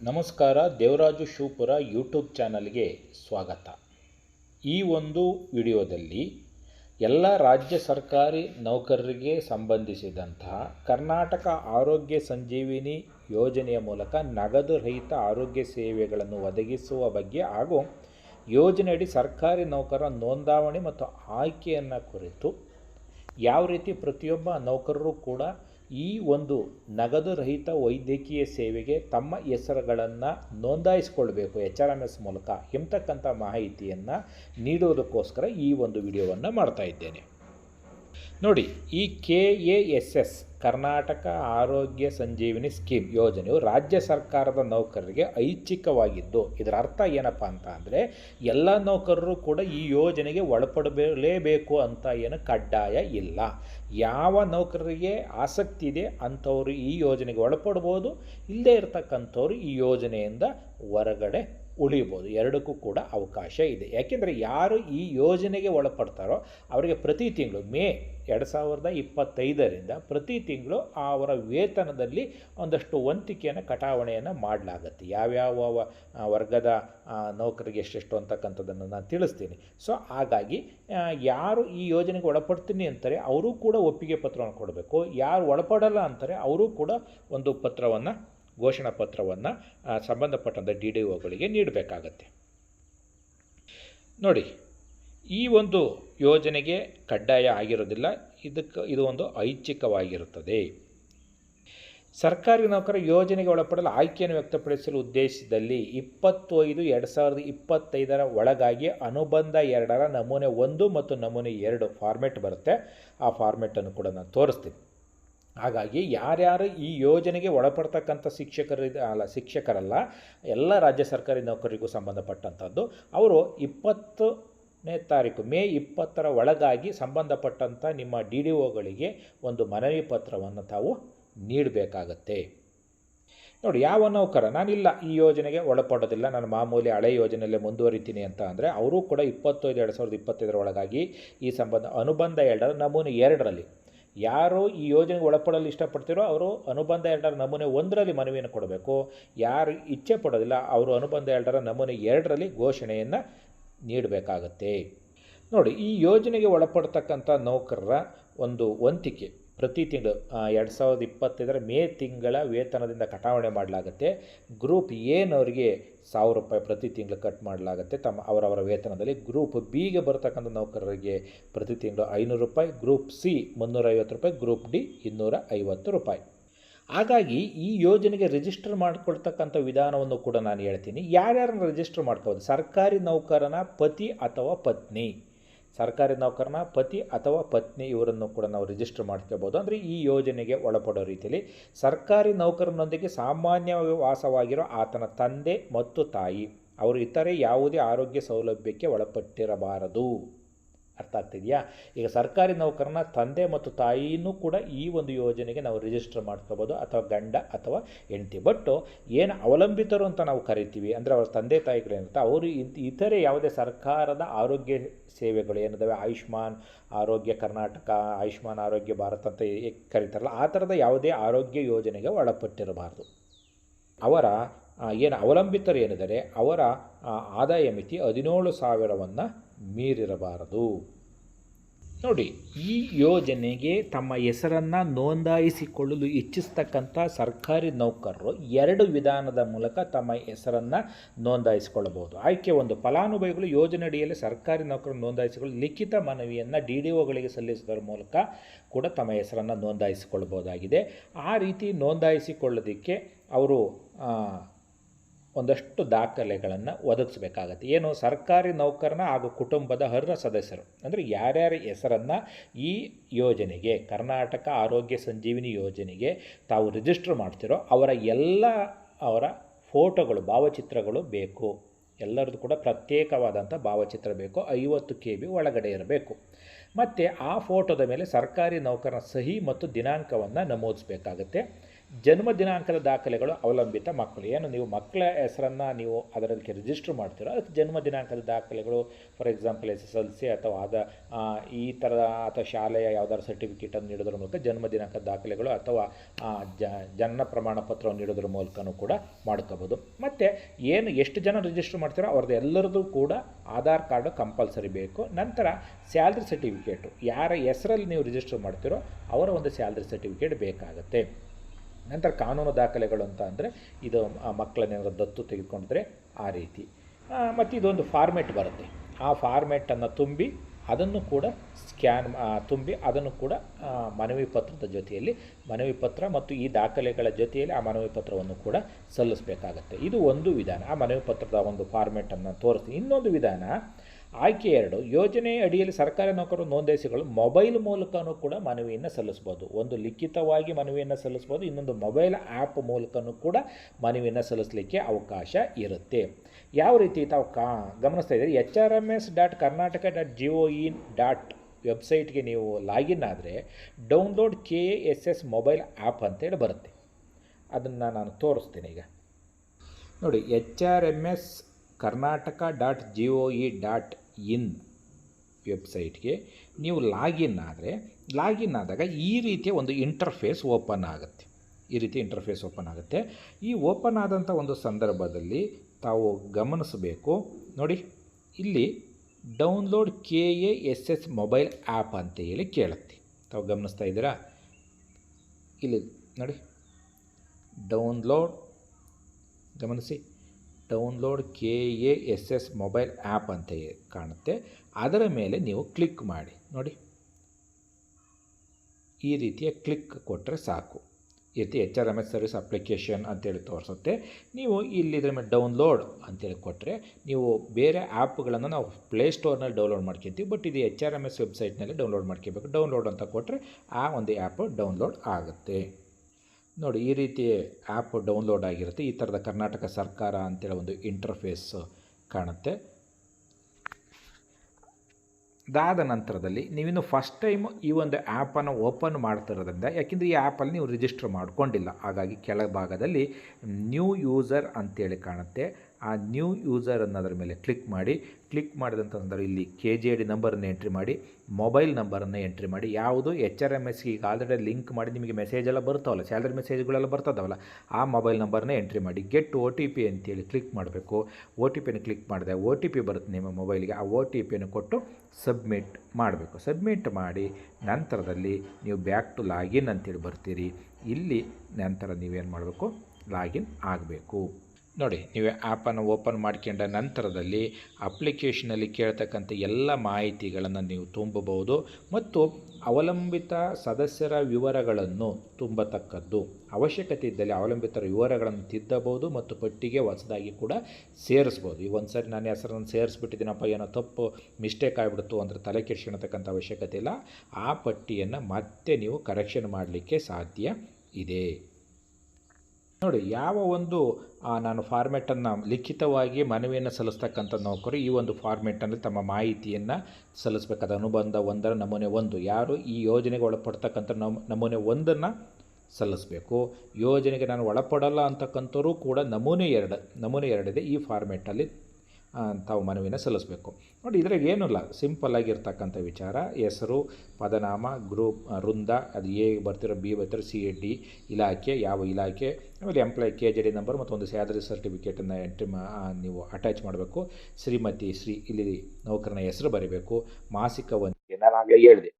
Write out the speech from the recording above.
ನಮಸ್ಕಾರ, ದೇವರಾಜು ಶಿವಪುರ ಯೂಟ್ಯೂಬ್ ಚಾನಲ್ಗೆ ಸ್ವಾಗತ. ಈ ಒಂದು ವಿಡಿಯೋದಲ್ಲಿ ಎಲ್ಲ ರಾಜ್ಯ ಸರ್ಕಾರಿ ನೌಕರರಿಗೆ ಸಂಬಂಧಿಸಿದಂತಹ ಕರ್ನಾಟಕ ಆರೋಗ್ಯ ಸಂಜೀವಿನಿ ಯೋಜನೆಯ ಮೂಲಕ ನಗದು ರಹಿತ ಆರೋಗ್ಯ ಸೇವೆಗಳನ್ನು ಒದಗಿಸುವ ಬಗ್ಗೆ ಹಾಗೂ ಯೋಜನೆಯಡಿ ಸರ್ಕಾರಿ ನೌಕರರ ನೋಂದಾವಣಿ ಮತ್ತು ಆಯ್ಕೆಯನ್ನು ಕುರಿತು ಯಾವ ರೀತಿ ಪ್ರತಿಯೊಬ್ಬ ನೌಕರರು ಕೂಡ ಈ ಒಂದು ನಗದು ರಹಿತ ವೈದ್ಯಕೀಯ ಸೇವೆಗೆ ತಮ್ಮ ಹೆಸರುಗಳನ್ನು ನೋಂದಾಯಿಸಿಕೊಳ್ಬೇಕು ಎಚ್ ಆರ್ ಎಂ ಎಸ್ ಮೂಲಕ. ಎಂಬತಕ್ಕಂಥ ಮಾಹಿತಿಯನ್ನು ನೀಡುವುದಕ್ಕೋಸ್ಕರ ಈ ಒಂದು ವಿಡಿಯೋವನ್ನು ಮಾಡ್ತಾ ಇದ್ದೇನೆ. ನೋಡಿ, ಈ K A S S, Karnataka Arogya Sanjeevini scheme ಯೋಜನೆಯು ರಾಜ್ಯ ಸರ್ಕಾರದ ನೌಕರರಿಗೆ ಐಚ್ಛಿಕವಾಗಿದ್ದು, ಇದರ ಅರ್ಥ ಏನಪ್ಪ ಅಂತ ಅಂದರೆ, ಎಲ್ಲ ನೌಕರರು ಕೂಡ ಈ ಯೋಜನೆಗೆ ಒಳಪಡಲೇಬೇಕು ಅಂತ ಏನು ಕಡ್ಡಾಯ ಇಲ್ಲ. ಯಾವ ನೌಕರರಿಗೆ ಆಸಕ್ತಿ ಇದೆ ಅಂಥವರು ಈ ಯೋಜನೆಗೆ ಒಳಪಡ್ಬೋದು, ಇಲ್ಲದೇ ಇರತಕ್ಕಂಥವ್ರು ಈ ಯೋಜನೆಯಿಂದ ಹೊರಗಡೆ ಉಳಿಬೋದು. ಎರಡಕ್ಕೂ ಕೂಡ ಅವಕಾಶ ಇದೆ. ಯಾಕೆಂದರೆ ಯಾರು ಈ ಯೋಜನೆಗೆ ಒಳಪಡ್ತಾರೋ ಅವರಿಗೆ ಪ್ರತಿ ತಿಂಗಳು ಮೇ ಎರಡು ಸಾವಿರದ ಇಪ್ಪತ್ತೈದರಿಂದ ಪ್ರತಿ ತಿಂಗಳು ಅವರ ವೇತನದಲ್ಲಿ ಒಂದಷ್ಟು ವಂತಿಕೆಯನ್ನು, ಕಟಾವಣೆಯನ್ನು ಮಾಡಲಾಗತ್ತೆ. ಯಾವ್ಯಾವ ವರ್ಗದ ನೌಕರಿಗೆ ಎಷ್ಟೆಷ್ಟು ಅಂತಕ್ಕಂಥದ್ದನ್ನು ನಾನು ತಿಳಿಸ್ತೀನಿ. ಸೊ, ಹಾಗಾಗಿ ಯಾರು ಈ ಯೋಜನೆಗೆ ಒಳಪಡ್ತೀನಿ ಅಂತಾರೆ ಅವರು ಕೂಡ ಒಪ್ಪಿಗೆ ಪತ್ರವನ್ನು ಕೊಡಬೇಕು. ಯಾರು ಒಳಪಡಲ್ಲ ಅಂತಾರೆ ಅವರು ಕೂಡ ಒಂದು ಪತ್ರವನ್ನು ಘೋಷಣಾ ಪತ್ರವನ್ನು ಸಂಬಂಧಪಟ್ಟಂಥ ಡಿ ಡಿ ಒಗಳಿಗೆ ನೀಡಬೇಕಾಗತ್ತೆ. ನೋಡಿ, ಈ ಒಂದು ಯೋಜನೆಗೆ ಕಡ್ಡಾಯ ಆಗಿರೋದಿಲ್ಲ. ಇದಕ್ಕೆ, ಇದು ಒಂದು ಐಚ್ಛಿಕವಾಗಿರುತ್ತದೆ. ಸರ್ಕಾರಿ ನೌಕರ ಯೋಜನೆಗೆ ಒಳಪಡಲು ಆಯ್ಕೆಯನ್ನು ವ್ಯಕ್ತಪಡಿಸಲು ಉದ್ದೇಶದಲ್ಲಿ ಇಪ್ಪತ್ತೈದು, ಎರಡು ಸಾವಿರದ ಇಪ್ಪತ್ತೈದರ ಒಳಗಾಗಿ ಅನುಬಂಧ ಎರಡರ ನಮೂನೆ ಒಂದು ಮತ್ತು ನಮೂನೆ ಎರಡು ಫಾರ್ಮೆಟ್ ಬರುತ್ತೆ. ಆ ಫಾರ್ಮೆಟನ್ನು ಕೂಡ ನಾನು ತೋರಿಸ್ತೀನಿ. ಹಾಗಾಗಿ ಯಾರ್ಯಾರು ಈ ಯೋಜನೆಗೆ ಒಳಪಡ್ತಕ್ಕಂಥ ಶಿಕ್ಷಕರು ಅಲ್ಲ, ಶಿಕ್ಷಕರಲ್ಲ, ಎಲ್ಲ ರಾಜ್ಯ ಸರ್ಕಾರಿ ನೌಕರಿಗೂ ಸಂಬಂಧಪಟ್ಟಂಥದ್ದು, ಅವರು ಇಪ್ಪತ್ತನೇ ತಾರೀಕು, ಮೇ ಇಪ್ಪತ್ತರ ಒಳಗಾಗಿ ಸಂಬಂಧಪಟ್ಟಂಥ ನಿಮ್ಮ ಡಿ ಡಿ ಒಗಳಿಗೆ ಒಂದು ಮನವಿ ಪತ್ರವನ್ನು ತಾವು ನೀಡಬೇಕಾಗತ್ತೆ. ನೋಡಿ, ಯಾವ ನೌಕರ? ನಾನಿಲ್ಲ, ಈ ಯೋಜನೆಗೆ ಒಳಪಡೋದಿಲ್ಲ, ನಾನು ಮಾಮೂಲಿ ಹಳೆ ಯೋಜನೆಯಲ್ಲೇ ಮುಂದುವರಿತೀನಿ ಅಂತ ಅಂದರೆ, ಅವರು ಕೂಡ ಇಪ್ಪತ್ತೈದು, ಎರಡು ಸಾವಿರದ ಇಪ್ಪತ್ತೈದರ ಒಳಗಾಗಿ ಈ ಸಂಬಂಧ, ಅನುಬಂಧ ಎರಡರ, ನಮೂನೆ ಎರಡರಲ್ಲಿ ಯಾರು ಈ ಯೋಜನೆಗೆ ಒಳಪಡಲು ಇಷ್ಟಪಡ್ತೀರೋ ಅವರು ಅನುಬಂಧ ಎರಡರ ನಮೂನೆ ಒಂದರಲ್ಲಿ ಮನವಿಯನ್ನು ಕೊಡಬೇಕು. ಯಾರು ಇಚ್ಛೆ ಪಡೋದಿಲ್ಲ ಅವರು ಅನುಬಂಧ ಎರಡರ ನಮೂನೆ ಎರಡರಲ್ಲಿ ಘೋಷಣೆಯನ್ನು ನೀಡಬೇಕಾಗತ್ತೆ. ನೋಡಿ, ಈ ಯೋಜನೆಗೆ ಒಳಪಡ್ತಕ್ಕಂಥ ನೌಕರರ ಒಂದು ವಂತಿಕೆ. ಪ್ರತಿ ತಿಂಗಳು ಎರಡು ಸಾವಿರದ ಇಪ್ಪತ್ತೈದರ ಮೇ ತಿಂಗಳ ವೇತನದಿಂದ ಕಟಾವಣೆ ಮಾಡಲಾಗುತ್ತೆ. ಗ್ರೂಪ್ ಎನವರಿಗೆ ಸಾವಿರ ರೂಪಾಯಿ ಪ್ರತಿ ತಿಂಗಳು ಕಟ್ ಮಾಡಲಾಗುತ್ತೆ, ತಮ್ಮ ಅವರವರ ವೇತನದಲ್ಲಿ. ಗ್ರೂಪ್ ಬಿಗೆ ಬರತಕ್ಕಂಥ ನೌಕರರಿಗೆ ಪ್ರತಿ ತಿಂಗಳು ಐನೂರು ರೂಪಾಯಿ, ಗ್ರೂಪ್ ಸಿ ಮುನ್ನೂರೈವತ್ತು ರೂಪಾಯಿ, ಗ್ರೂಪ್ ಡಿ ಇನ್ನೂರ ಐವತ್ತು ರೂಪಾಯಿ. ಹಾಗಾಗಿ ಈ ಯೋಜನೆಗೆ ರಿಜಿಸ್ಟರ್ ಮಾಡ್ಕೊಳ್ತಕ್ಕಂಥ ವಿಧಾನವನ್ನು ಕೂಡ ನಾನು ಹೇಳ್ತೀನಿ. ಯಾರ್ಯಾರನ್ನ ರಿಜಿಸ್ಟರ್ ಮಾಡ್ಕೋಬೋದು? ಸರ್ಕಾರಿ ನೌಕರನ ಪತಿ ಅಥವಾ ಪತ್ನಿ. ಸರ್ಕಾರಿ ನೌಕರನ ಪತಿ ಅಥವಾ ಪತ್ನಿ ಇವರನ್ನು ಕೂಡ ನಾವು ರಿಜಿಸ್ಟರ್ ಮಾಡ್ಕೋಬೋದು ಅಂದರೆ ಈ ಯೋಜನೆಗೆ ಒಳಪಡೋ ರೀತಿಯಲ್ಲಿ ಸರ್ಕಾರಿ ನೌಕರನೊಂದಿಗೆ ಸಾಮಾನ್ಯವಾಗಿ ವಾಸವಾಗಿರೋ ಆತನ ತಂದೆ ಮತ್ತು ತಾಯಿ, ಅವರು ಇತರೆ ಯಾವುದೇ ಆರೋಗ್ಯ ಸೌಲಭ್ಯಕ್ಕೆ ಒಳಪಟ್ಟಿರಬಾರದು. ಅರ್ಥ ಆಗ್ತಿದೆಯಾ? ಈಗ ಸರ್ಕಾರಿ ನೌಕರನ ತಂದೆ ಮತ್ತು ತಾಯಿನೂ ಕೂಡ ಈ ಒಂದು ಯೋಜನೆಗೆ ನಾವು ರಿಜಿಸ್ಟರ್ ಮಾಡ್ಕೋಬೋದು, ಅಥವಾ ಗಂಡ ಅಥವಾ ಹೆಂಡತಿ. ಬಟ್ಟು ಏನು ಅವಲಂಬಿತರು ಅಂತ ನಾವು ಕರಿತೀವಿ, ಅಂದರೆ ಅವರ ತಂದೆ ತಾಯಿಗಳೇನಿರುತ್ತೆ ಅವರು ಇತರೆ ಯಾವುದೇ ಸರ್ಕಾರದ ಆರೋಗ್ಯ ಸೇವೆಗಳು ಏನಿದಾವೆ? ಆಯುಷ್ಮಾನ್ ಆರೋಗ್ಯ ಕರ್ನಾಟಕ, ಆಯುಷ್ಮಾನ್ ಆರೋಗ್ಯ ಭಾರತ ಅಂತ ಕರೀತಾರಲ್ಲ, ಆ ಥರದ ಯಾವುದೇ ಆರೋಗ್ಯ ಯೋಜನೆಗೆ ಒಳಪಟ್ಟಿರಬಾರ್ದು. ಅವರ ಏನು ಅವಲಂಬಿತರು ಏನಿದ್ದಾರೆ, ಅವರ ಆದಾಯ ಮಿತಿ ಹದಿನೇಳು ಸಾವಿರವನ್ನು ಮೀರಿರಬಾರದು. ನೋಡಿ, ಈ ಯೋಜನೆಗೆ ತಮ್ಮ ಹೆಸರನ್ನು ನೋಂದಾಯಿಸಿಕೊಳ್ಳಲು ಇಚ್ಛಿಸ್ತಕ್ಕಂಥ ಸರ್ಕಾರಿ ನೌಕರರು ಎರಡು ವಿಧಾನದ ಮೂಲಕ ತಮ್ಮ ಹೆಸರನ್ನು ನೋಂದಾಯಿಸಿಕೊಳ್ಳಬಹುದು. ಆಯ್ಕೆ ಒಂದು, ಫಲಾನುಭವಿಗಳು ಯೋಜನೆ ಅಡಿಯಲ್ಲಿ ಸರ್ಕಾರಿ ನೌಕರರು ನೋಂದಾಯಿಸಿಕೊಳ್ಳಲು ಲಿಖಿತ ಮನವಿಯನ್ನು ಡಿ ಡಿ ಒಗಳಿಗೆ ಸಲ್ಲಿಸುವುದರ ಮೂಲಕ ಕೂಡ ತಮ್ಮ ಹೆಸರನ್ನು ನೋಂದಾಯಿಸಿಕೊಳ್ಳಬಹುದಾಗಿದೆ. ಆ ರೀತಿ ನೋಂದಾಯಿಸಿಕೊಳ್ಳೋದಕ್ಕೆ ಅವರು ಒಂದಷ್ಟು ದಾಖಲೆಗಳನ್ನು ಒದಗಿಸಬೇಕಾಗತ್ತೆ. ಏನು ಸರ್ಕಾರಿ ನೌಕರನ ಹಾಗೂ ಕುಟುಂಬದ ಅರ್ಹ ಸದಸ್ಯರು. ಅಂದರೆ ಯಾರ್ಯಾರ ಹೆಸರನ್ನು ಈ ಯೋಜನೆಗೆ, ಕರ್ನಾಟಕ ಆರೋಗ್ಯ ಸಂಜೀವಿನಿ ಯೋಜನೆಗೆ ತಾವು ರಿಜಿಸ್ಟರ್ ಮಾಡ್ತಿರೋ ಅವರ ಎಲ್ಲ ಅವರ ಫೋಟೋಗಳು, ಭಾವಚಿತ್ರಗಳು ಬೇಕು. ಎಲ್ಲರದ್ದು ಕೂಡ ಪ್ರತ್ಯೇಕವಾದಂಥ ಭಾವಚಿತ್ರ ಬೇಕು. ಐವತ್ತು ಕೆ ಬಿ ಒಳಗಡೆ ಇರಬೇಕು. ಮತ್ತು ಆ ಫೋಟೋದ ಮೇಲೆ ಸರ್ಕಾರಿ ನೌಕರನ ಸಹಿ ಮತ್ತು ದಿನಾಂಕವನ್ನು ನಮೂದಿಸಬೇಕಾಗತ್ತೆ. ಜನ್ಮ ದಿನಾಂಕದ ದಾಖಲೆಗಳು ಅವಲಂಬಿತ ಮಕ್ಕಳು. ಏನು ನೀವು ಮಕ್ಕಳ ಹೆಸರನ್ನು ನೀವು ಅದರಲ್ಲಿ ರಿಜಿಸ್ಟರ್ ಮಾಡ್ತೀರೋ, ಅದಕ್ಕೆ ಜನ್ಮ ದಿನಾಂಕದ ದಾಖಲೆಗಳು for example S S L C ಅಥವಾ ಅದ ಈ ಥರದ ಅಥವಾ ಶಾಲೆಯ ಯಾವ್ದಾದ್ರು ಸರ್ಟಿಫಿಕೇಟನ್ನು ನೀಡೋದ್ರ ಮೂಲಕ ಜನ್ಮ ದಿನಾಂಕದ ದಾಖಲೆಗಳು ಅಥವಾ ಜನ್ಮ ಪ್ರಮಾಣ ಪತ್ರವನ್ನು ನೀಡೋದ್ರ ಮೂಲಕನೂ ಕೂಡ ಮಾಡ್ಕೋಬೋದು. ಮತ್ತು ಏನು ಎಷ್ಟು ಜನ ರಿಜಿಸ್ಟರ್ ಮಾಡ್ತೀರೋ ಅವ್ರದ್ದು ಎಲ್ಲರದ್ದು ಕೂಡ ಆಧಾರ್ ಕಾರ್ಡು ಕಂಪಲ್ಸರಿ ಬೇಕು. ನಂತರ ಸ್ಯಾಲ್ರಿ ಸರ್ಟಿಫಿಕೇಟು ಯಾರ ಹೆಸರಲ್ಲಿ ನೀವು ರಿಜಿಸ್ಟರ್ ಮಾಡ್ತೀರೋ ಅವರ ಒಂದು ಸ್ಯಾಲ್ರಿ ಸರ್ಟಿಫಿಕೇಟ್ ಬೇಕಾಗುತ್ತೆ. ನಂತರ ಕಾನೂನು ದಾಖಲೆಗಳು ಅಂತ ಅಂದರೆ ಇದು ಆ ಮಕ್ಕಳನ್ನೇನಾದ್ರು ದತ್ತು ತೆಗೆದುಕೊಂಡ್ರೆ ಆ ರೀತಿ. ಮತ್ತು ಇದೊಂದು ಫಾರ್ಮೆಟ್ ಬರುತ್ತೆ. ಆ ಫಾರ್ಮೆಟನ್ನು ತುಂಬಿ ಅದನ್ನು ಕೂಡ ಸ್ಕ್ಯಾನ್ ತುಂಬಿ ಅದನ್ನು ಕೂಡ ಮನವಿ ಪತ್ರದ ಜೊತೆಯಲ್ಲಿ, ಮನವಿ ಪತ್ರ ಮತ್ತು ಈ ದಾಖಲೆಗಳ ಜೊತೆಯಲ್ಲಿ ಆ ಮನವಿ ಪತ್ರವನ್ನು ಕೂಡ ಸಲ್ಲಿಸಬೇಕಾಗತ್ತೆ. ಇದು ಒಂದು ವಿಧಾನ. ಆ ಮನವಿ ಪತ್ರದ ಒಂದು ಫಾರ್ಮೆಟನ್ನು ತೋರಿಸಿ ಇನ್ನೊಂದು ವಿಧಾನ ಆಯ್ಕೆ ಎರಡು ಯೋಜನೆ ಅಡಿಯಲ್ಲಿ ಸರ್ಕಾರಿ ನೌಕರರು ನೋಂದಾಯಿಸಿಗಳು ಮೊಬೈಲ್ ಮೂಲಕನೂ ಕೂಡ ಮನವಿಯನ್ನು ಸಲ್ಲಿಸ್ಬೋದು ಒಂದು ಲಿಖಿತವಾಗಿ ಮನವಿಯನ್ನು ಸಲ್ಲಿಸ್ಬೋದು ಇನ್ನೊಂದು ಮೊಬೈಲ್ ಆ್ಯಪ್ ಮೂಲಕನೂ ಕೂಡ ಮನವಿಯನ್ನು ಸಲ್ಲಿಸಲಿಕ್ಕೆ ಅವಕಾಶ ಇರುತ್ತೆ. ಯಾವ ರೀತಿ ತಾವು ಕಾ, ಗಮನಿಸ್ತಾ ಇದ್ದೀರಿ? H R M S dot Karnataka dot G O in dot ವೆಬ್ಸೈಟ್ಗೆ ನೀವು ಲಾಗಿನ್ ಆದರೆ download K S S mobile app ಅಂತೇಳಿ ಬರುತ್ತೆ. ಅದನ್ನು ನಾನು ತೋರಿಸ್ತೀನಿ ಈಗ. ನೋಡಿ H R M S Karnataka dot G O E dot in ವೆಬ್ಸೈಟ್ಗೆ ನೀವು ಲಾಗಿನ್ ಆದರೆ, ಲಾಗಿನ್ ಆದಾಗ ಈ ರೀತಿಯ ಒಂದು ಇಂಟರ್ಫೇಸ್ ಓಪನ್ ಆಗುತ್ತೆ. ಈ ರೀತಿ ಇಂಟರ್ಫೇಸ್ ಓಪನ್ ಆಗುತ್ತೆ. ಈ ಓಪನ್ ಆದಂಥ ಒಂದು ಸಂದರ್ಭದಲ್ಲಿ ತಾವು ಗಮನಿಸಬೇಕು. ನೋಡಿ, ಇಲ್ಲಿ download K A S S mobile app ಅಂತ ಹೇಳಿ ಕೇಳುತ್ತೆ. ತಾವು ಗಮನಿಸ್ತಾ ಇದ್ದೀರಾ? ಇಲ್ಲಿ ನೋಡಿ, ಡೌನ್ಲೋಡ್, ಗಮನಿಸಿ. Download K A S S mobile app ಅಂತ ಕಾಣುತ್ತೆ. ಅದರ ಮೇಲೆ ನೀವು ಕ್ಲಿಕ್ ಮಾಡಿ. ನೋಡಿ. ಈ ರೀತಿಯ ಕ್ಲಿಕ್ ಕೊಟ್ಟರೆ ಸಾಕು. ಈ ರೀತಿ H R M S service application ಅಂತೇಳಿ ತೋರಿಸುತ್ತೆ. ನೀವು ಇಲ್ಲಿ ಇದ್ರ ಮೇಲೆ ಡೌನ್ಲೋಡ್ ಅಂತೇಳಿ ಕೊಟ್ಟರೆ ನೀವು ಬೇರೆ ಆ್ಯಪ್ಗಳನ್ನು ನಾವು ಪ್ಲೇಸ್ಟೋರ್ನಲ್ಲಿ ಡೌನ್ಲೋಡ್ ಮಾಡ್ಕೊತೀವಿ. ಬಟ್ ಇದು ಎಚ್ ಆರ್ ಎಂ ಎಸ್ ವೆಬ್ಸೈಟ್ನಲ್ಲಿ ಡೌನ್ಲೋಡ್ ಮಾಡ್ಕೋಬೇಕು ಡೌನ್ಲೋಡ್ ಅಂತ ಕೊಟ್ಟರೆ ಆ ಒಂದು ಆ್ಯಪ್ ಡೌನ್ಲೋಡ್ ಆಗುತ್ತೆ. ನೋಡಿ, ಈ ರೀತಿ ಆ್ಯಪ್ ಡೌನ್ಲೋಡ್ ಆಗಿರುತ್ತೆ. ಈ ಥರದ ಕರ್ನಾಟಕ ಸರ್ಕಾರ ಅಂತೇಳಿ ಒಂದು ಇಂಟರ್ಫೇಸ್ ಕಾಣುತ್ತೆ. ಅದಾದ ನಂತರದಲ್ಲಿ ನೀವಿನ್ನು ಫಸ್ಟ್ ಟೈಮ್ ಈ ಒಂದು ಆ್ಯಪನ್ನು ಓಪನ್ ಮಾಡ್ತಿರೋದ್ರಿಂದ, ಯಾಕೆಂದರೆ ಈ ಆ್ಯಪಲ್ಲಿ ನೀವು ರಿಜಿಸ್ಟರ್ ಮಾಡಿಕೊಂಡಿಲ್ಲ. ಹಾಗಾಗಿ ಕೆಳಭಾಗದಲ್ಲಿ ನ್ಯೂ ಯೂಸರ್ ಅಂತೇಳಿ ಕಾಣುತ್ತೆ. ಆ ನ್ಯೂ ಯೂಸರ್ ಅದರ ಮೇಲೆ ಕ್ಲಿಕ್ ಮಾಡಿ ಕ್ಲಿಕ್ ಮಾಡಿದಂಥ ಸಂದರ್ಭ ಇಲ್ಲಿ ಕೆ ಜಿ ಡಿ ನಂಬರನ್ನು ಎಂಟ್ರಿ ಮಾಡಿ ಮೊಬೈಲ್ ನಂಬರನ್ನು ಎಂಟ್ರಿ ಮಾಡಿ, ಯಾವುದು ಎಚ್ ಆರ್ ಎಂ ಎಸ್ಗೆ ಈಗ ಆಲ್ರೆಡಿ ಲಿಂಕ್ ಮಾಡಿ ನಿಮಗೆ ಮೆಸೇಜ್ ಎಲ್ಲ ಬರ್ತಾವಲ್ಲ ಸ್ಯಾಲರಿ ಮೆಸೇಜ್ಗಳೆಲ್ಲ ಬರ್ತದವಲ್ಲ, ಆ ಮೊಬೈಲ್ ನಂಬರ್ನ ಎಂಟ್ರಿ ಮಾಡಿ ಗೆಟ್ ಒ ಟಿ ಪಿ ಅಂತೇಳಿ ಕ್ಲಿಕ್ ಮಾಡಬೇಕು. ಒ ಟಿ ಪಿಯನ್ನು ಕ್ಲಿಕ್ ಮಾಡಿದೆ ಒ ಟಿ ಪಿ ಬರುತ್ತೆ ನಿಮ್ಮ ಮೊಬೈಲ್ಗೆ ಆ ಒ ಟಿ ಪಿಯನ್ನು ಕೊಟ್ಟು ಸಬ್ಮಿಟ್ ಮಾಡಬೇಕು. ಸಬ್ಮಿಟ್ ಮಾಡಿ, ನಂತರದಲ್ಲಿ ನೀವು ಬ್ಯಾಕ್ ಟು ಲಾಗಿನ್ ಅಂತೇಳಿ ಬರ್ತೀರಿ. ಇಲ್ಲಿ ನಂತರ ನೀವೇನು ಮಾಡಬೇಕು? ಲಾಗಿನ್ ಆಗಬೇಕು. ನೋಡಿ, ನೀವು ಆ್ಯಪನ್ನು ಓಪನ್ ಮಾಡ್ಕೊಂಡ ನಂತರದಲ್ಲಿ ಅಪ್ಲಿಕೇಶನಲ್ಲಿ ಕೇಳ್ತಕ್ಕಂಥ ಎಲ್ಲ ಮಾಹಿತಿಗಳನ್ನು ನೀವು ತುಂಬಬಹುದು ಮತ್ತು ಅವಲಂಬಿತ ಸದಸ್ಯರ ವಿವರಗಳನ್ನು ತುಂಬತಕ್ಕದ್ದು. ಅವಶ್ಯಕತೆ ಇದ್ದಲ್ಲಿ ಅವಲಂಬಿತರ ವಿವರಗಳನ್ನು ತಿದ್ದಬಹುದು ಮತ್ತು ಪಟ್ಟಿಗೆ ಹೊಸದಾಗಿ ಕೂಡ ಸೇರಿಸ್ಬೋದು ಈಗ ಒಂದು ಸರಿ ನಾನು ಹೆಸರನ್ನು ಸೇರಿಸ್ಬಿಟ್ಟಿದ್ದೀನಪ್ಪ, ಏನೋ ತಪ್ಪು ಮಿಸ್ಟೇಕ್ ಆಗಿಬಿಡ್ತು ಅಂದರೆ ತಲೆ ಕೆಡಿಸ್ಕೊಳ್ತಕ್ಕಂಥ ಅವಶ್ಯಕತೆ ಇಲ್ಲ. ಆ ಪಟ್ಟಿಯನ್ನು ಮತ್ತೆ ನೀವು ಕರೆಕ್ಷನ್ ಮಾಡಲಿಕ್ಕೆ ಸಾಧ್ಯ ಇದೆ. ನೋಡಿ, ಯಾವ ಒಂದು ನಾನು ಫಾರ್ಮೆಟನ್ನು ಲಿಖಿತವಾಗಿ ಮನವಿಯನ್ನು ಸಲ್ಲಿಸ್ತಕ್ಕಂಥ ನೌಕರು ಈ ಒಂದು ಫಾರ್ಮೆಟಲ್ಲಿ ತಮ್ಮ ಮಾಹಿತಿಯನ್ನು ಸಲ್ಲಿಸಬೇಕಾದ ಅನುಬಂಧ ಒಂದರ ನಮೂನೆ ಒಂದು. ಯಾರು ಈ ಯೋಜನೆಗೆ ಒಳಪಡ್ತಕ್ಕಂಥ ನಮ್, ನಮೂನೆ ಒಂದನ್ನು ಸಲ್ಲಿಸಬೇಕು. ಯೋಜನೆಗೆ ನಾನು ಒಳಪಡಲ್ಲ ಅಂತಕ್ಕಂಥವ್ರು ಕೂಡ ನಮೂನೆ ಎರಡು, ನಮೂನೆ ಎರಡಿದೆ ಈ ಫಾರ್ಮೆಟಲ್ಲಿ ತಾವು ಮನವಿನ ಸಲ್ಲಿಸಬೇಕು. ನೋಡಿ ಇದ್ರಾಗ ಏನಿಲ್ಲ ಸಿಂಪಲ್ ಆಗಿರ್ತಕ್ಕಂಥ ವಿಚಾರ. ಹೆಸರು, ಪದನಾಮ ಗ್ರೂಪ್ ವೃಂದ, ಅದು ಎ ಬರ್ತಿರೋ, ಬಿ ಬರ್ತಿರೋ, ಸಿ, ಎ, ಡಿ, ಇಲಾಖೆ, ಯಾವ ಇಲಾಖೆ, ಆಮೇಲೆ employee K J D number ಮತ್ತು ಒಂದು ಸ್ಯಾಲರಿ ಸರ್ಟಿಫಿಕೇಟನ್ನು ಎಂಟ್ರಿ ಮಾ ನೀವು ಅಟ್ಯಾಚ್ ಮಾಡಬೇಕು. ಶ್ರೀಮತಿ ಶ್ರೀ, ಇಲ್ಲಿ ನೌಕರನ ಹೆಸರು ಬರೀಬೇಕು. ಮಾಸಿಕ ಒಂದು ನಾನು ಆಗಲೇ ಹೇಳಿದೆ.